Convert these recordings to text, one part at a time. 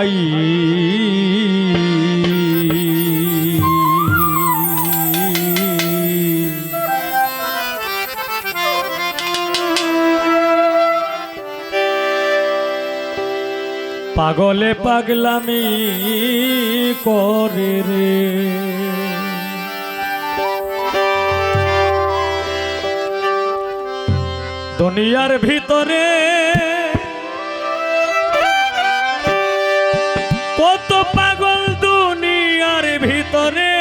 ভাই। পাগলে পাগলামি করে রে। দুনিয়ার ভিতরে ভিতরে।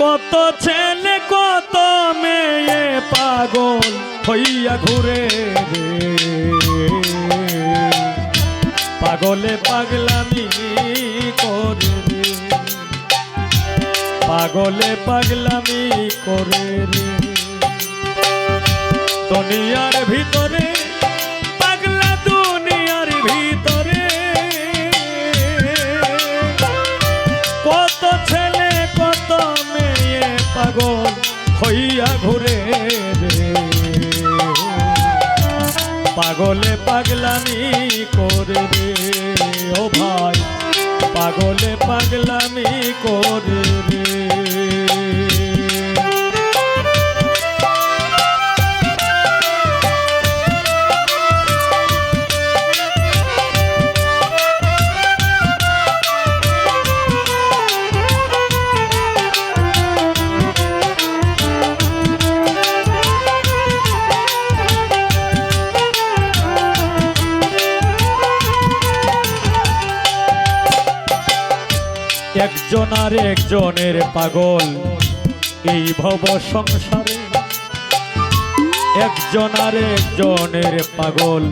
কত ছেলে, কত মেয়ে পাগল হইয়া ঘুরে পাগলে পাগলামি করে পাগলে পাগলামি করে রে। দুনিয়ার ভিতরে, পাগলা দুনিয়ার ভিতরে। কত ছেলে, কত মেয়ে পাগল হইয়া ঘুরে পাগলে পাগলামি করে রে, ও ভাই। পাগলে পাগলামি করে রে। একজন আর একজনের পাগল। এই ভব সংসারে একজন আর একজনের পাগল।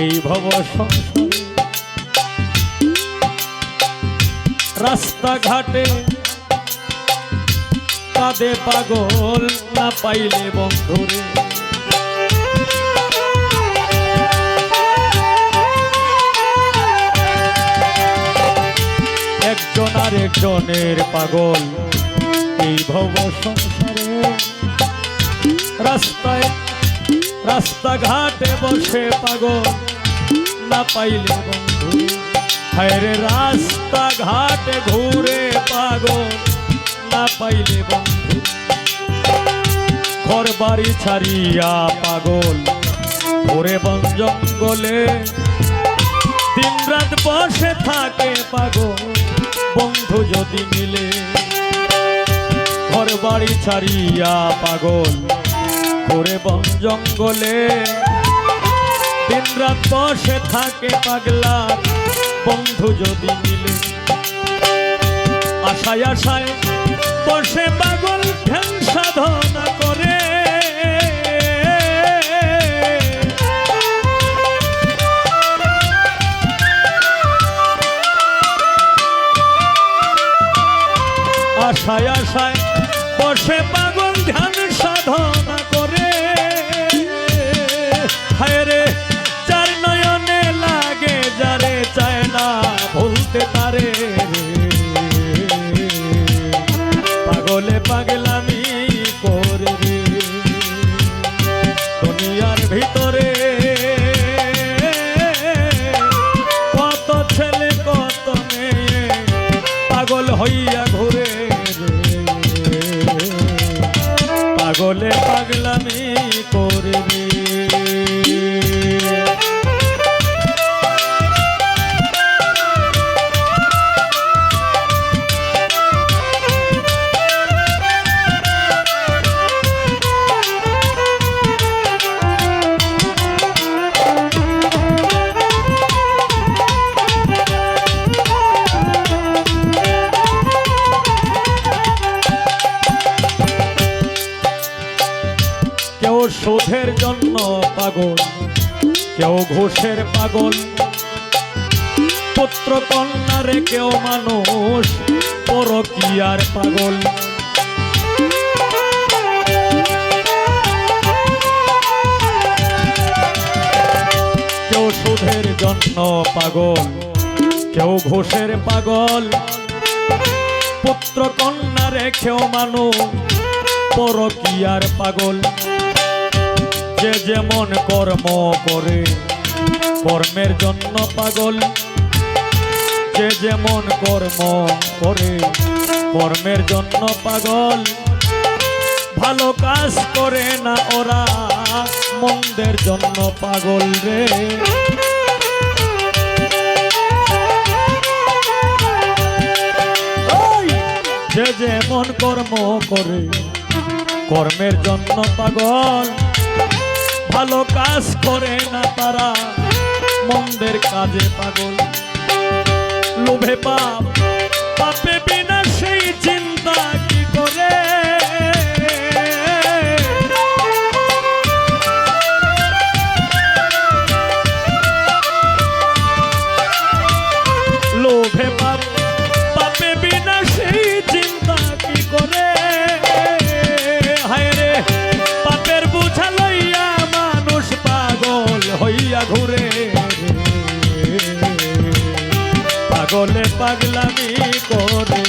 এই ভব সংসারে রাস্তাঘাটে কাঁদে পাগল না পাইলে বন্ধুরে একজন আর একজনের পাগল। এই ভব সংসারে রাস্তায় রাস্তাঘাটে বসে পাগল। না পাইলে বন্ধু, হায়রে রাস্তাঘাটে ঘুরে পাগল। না পাইলে বন্ধু ঘর বাড়ি ছাড়িয়া পাগল। ঘুরে বন জঙ্গলে দিন রাত বসে থাকে পাগল। বন্ধু যদি মিলে ঘর বাড়ি ছাড়িয়া পাগল করে বন জঙ্গলে। দিন রাত বসে থাকে পাগলা, বন্ধু যদি মিলে, আশায় আশায় বসে বসে পাগল ধ্যান সাধনা করে। হায় রে, যার নয়নে লাগে, যারে চায় না ভুলতে পারে। পাগলে পাগলামি করে রে। দুনিয়ার ভিতরে কত ছেলে, কত মেয়ে পাগল হইয়া পাগলে পাগলামি করে পাগল, কেউ ঘুষের পাগল, পুত্র কন্যারে কেউ মানুষ, পরকিয়ার পাগল। কেউ সুধের জন্য পাগল, কেউ ঘুষের পাগল, পুত্র কন্যা রেখেও মানুষ, পরকিয়ার পাগল। যে যেমন কর্ম করে, কর্মের জন্য পাগল। যে যেমন কর্ম করে, কর্মের জন্য পাগল। ভালো কাজ করে না ওরা, মন্দের জন্য পাগল রে। যে যেমন কর্ম করে, কর্মের জন্য পাগল। ভালো কাজ করে না তারা। মন্দের কাজে পাগল। লোভে পাপ পাপে বিনা পাগলে পাগলামি করে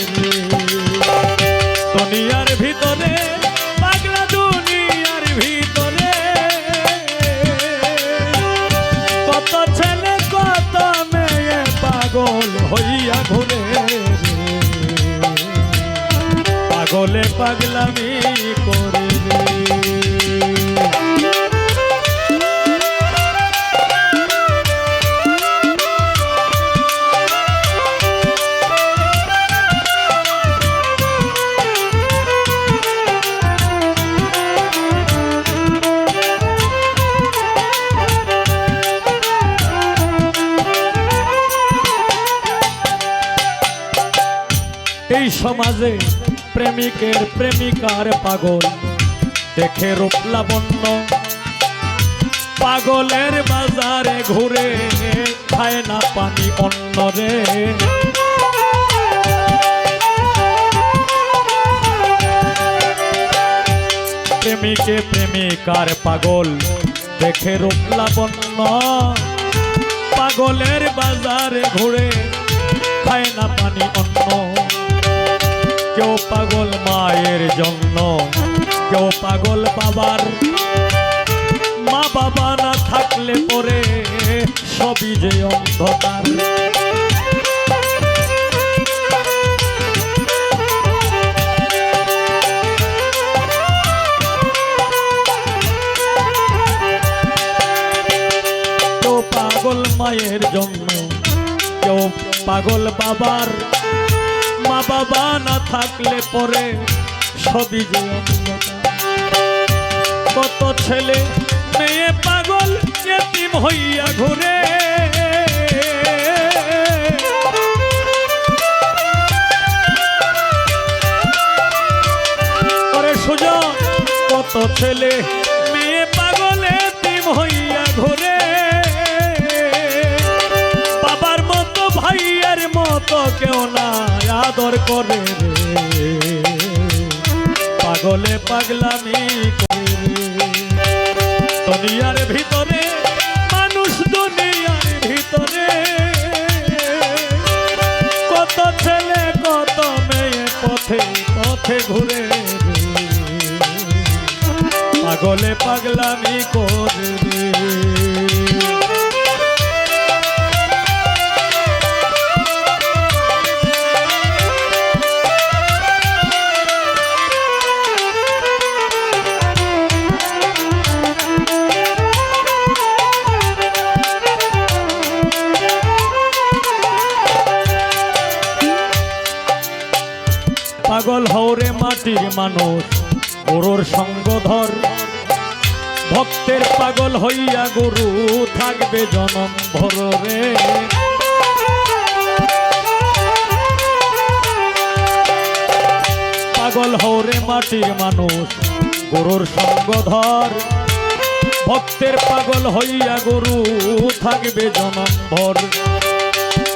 দুনিয়ার ভিতরে, পাগলা দুনিয়ার ভিতরে। কত ছেলে, কত মেয়ে পাগল হইয়া ঘুরে পাগলে পাগলামি করে এই সমাজে প্রেমিকের প্রেমিকার পাগল। দেখে রূপ লাবণ্য পাগলের বাজারে ঘুরে খায় না পানি অন্য রে। প্রেমিকে প্রেমিকার পাগল। দেখে রূপ লাবণ্য পাগলের বাজারে ঘুরে খায় না পানি অন্য কেউ পাগল মায়ের জন্য, কেউ পাগল বাবার মা বাবা না থাকলে পরে সবই যে অন্ধকার। পাগল মায়ের জন্য, কেউ পাগল বাবার মা বাবা না থাকলে পরে সবই যে। কত ছেলে, মেয়ে, পাগল এতিম হইয়া ঘুরে কত ছেলে মতো কেউ না আদর করে রে। পাগলে পাগলামি করে দুনিয়ার ভিতরে, মানুষ দুনিয়ার ভিতরে। কত ছেলে, কত মেয়ে, পথে পথে ঘুরে পাগলে পাগলামি করে মাটির মানুষ, গরুর সঙ্গ ধর। ভক্তের পাগল হইয়া গরু থাকবে জনম ভর পাগল হরে মাটির মানুষ, গরুর সঙ্গ ধর। ভক্তের পাগল হইয়া গরু থাকবে জনম ভর।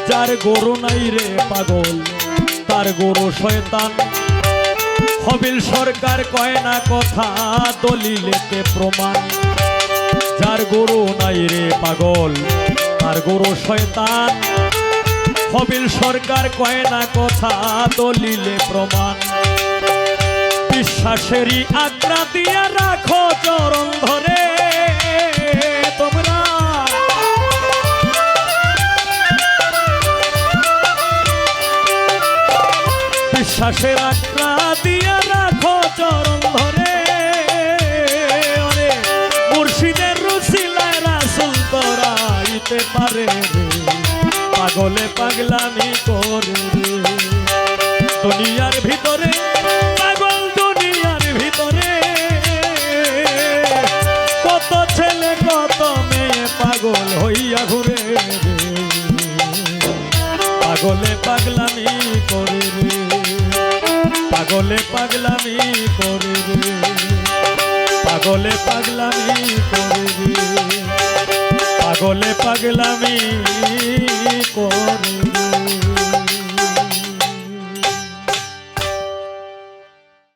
যার গরু নাই রে পাগল, তার গরু শয়তান। হবিল সরকার কয় না কথা দলিলেতে প্রমাণ? যার গরু নাই রে পাগল, তার গরু শয়তান। হবিল সরকার কয় না কথা, দলিলে প্রমাণ? বিশ্বাসেরই আগ্রা দিয়া রাখো চরণ ধরে তোমরা। দিয়া রাখো চরণ ধরে। মুর্শিদের রুসিলায় রাসুল তোরাইতে পারে পাগলে পাগলামি করে দুনিয়ার ভিতরে, পাগল দুনিয়ার ভিতরে। কত ছেলে, কত মেয়ে পাগল হইয়া ঘুরে পাগলে পাগলামি করে রে। পাগলে পাগলামি করে রে। পাগলে পাগলামি করে রে। পাগলে পাগলামি